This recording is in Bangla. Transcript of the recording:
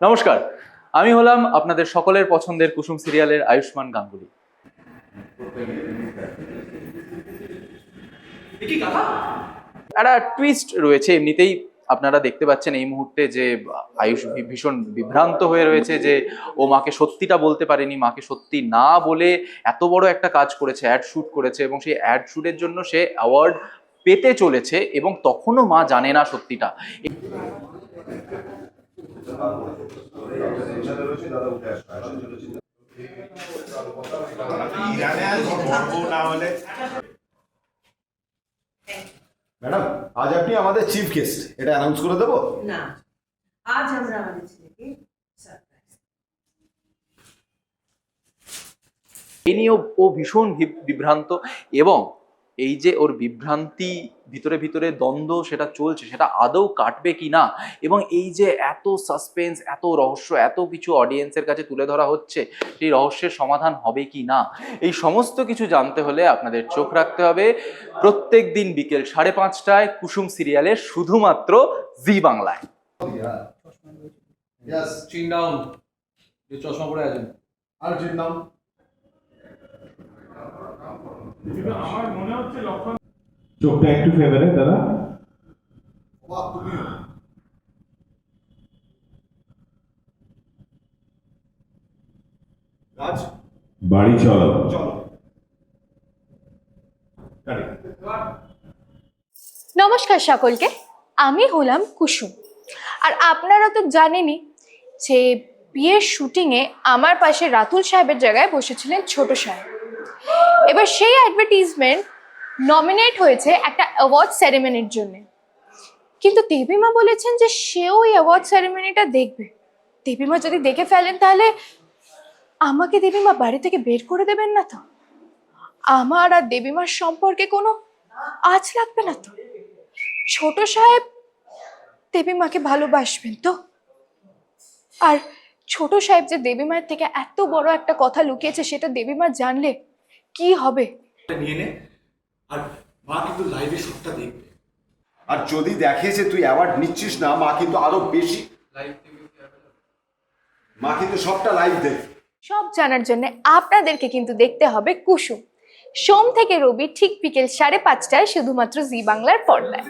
নমস্কার আমি হলাম আপনাদের সকলের পছন্দের কুসুম সিরিয়ালের আয়ুষ্মান গাঙ্গুলি। একটা টুইস্ট রয়েছে এমনিতেই আপনারা দেখতে পাচ্ছেন এই মুহূর্তে যে আয়ুষ ভী- ভীষণ বিভ্রান্ত হয়ে রয়েছে যে ও মাকে সত্যিটা বলতে পারেনি মাকে সত্যি না বলে এত বড় একটা কাজ করেছে অ্যাড শুট করেছে এবং সেই অ্যাড শুটের জন্য সে অ্যাওয়ার্ড পেতে চলেছে এবং তখনও মা জানে না সত্যিটা। ম্যাডাম আজ আপনি আমাদের চিফ গেস্ট এটা অ্যানাউন্স করে দেবো? না আজ আমরা আমাদের ছেলেকে এ নিয়েও নিয়ে ও- ও ভীষণ বিভ্রান্ত এবং এই যে ওর বিভ্রান্তি ভিতরে ভিতরে দ্বন্দ্ব সেটা চলছে, সেটা আদৌ কাটবে কি না? এবং এই যে এত সাসপেন্স এত রহস্য, এত কিছু অডিয়েন্সের কাছে তুলে ধরা হচ্ছে, সেই রহস্যের সমাধান হবে কি না? এই সমস্ত কিছু জানতে হলে আপনাদের চোখ রাখতে হবে। প্রত্যেক দিন বিকেল সাড়ে পাঁচটায় কুসুম সিরিয়ালে শুধুমাত্র জি বাংলায়। চশমা পরে আছেন। আর চোখটা একটু ফেভারে দাদা? বাড়ি চলো। চলো। নমস্কার সকলকে আমি হলাম কুসুম। আর আপনারা তো জানেনই যে বিয়ের শুটিংয়ে আমার পাশে রাতুল সাহেবের জায়গায় বসেছিলেন ছোট সাহেব। এবার সেই অ্যাডভার্টিজমেন্ট নমিনেট হয়েছে একটা অ্যাওয়ার্ড সেরেমনির জন্য। কিন্তু দেবীমা বলেছেন যে সেও ওই অ্যাওয়ার্ড সেরেমনিটা দেখবে। দেবীমা যদি দেখে ফেলেন তাহলে আমাকে দেবীমা বাড়ি থেকে বের করে দেবেন না তো? আমার আর দেবীমার সম্পর্কে কোনো আজ লাগবে না তো? ছোট সাহেব দেবীমাকে ভালোবাসবেন তো? আর ছোট সাহেব যে দেবী মায়ের থেকে এত বড় একটা কথা লুকিয়েছে সেটা দেবীমা জানলে কি হবে? নিয়ে নে আর মা কিন্তু লাইভে সবটা দেখবে। আর যদি দেখে যে তুই অ্যাওয়ার্ড নিচ্ছিস না মা কিন্তু আরও বেশি মা কিন্তু সবটা লাইভ দেখ সব জানার জন্য আপনাদেরকে কিন্তু দেখতে হবে কুসুম। সোম থেকে রবি ঠিক বিকেল সাড়ে পাঁচটায় শুধুমাত্র জি বাংলার পর্দায়।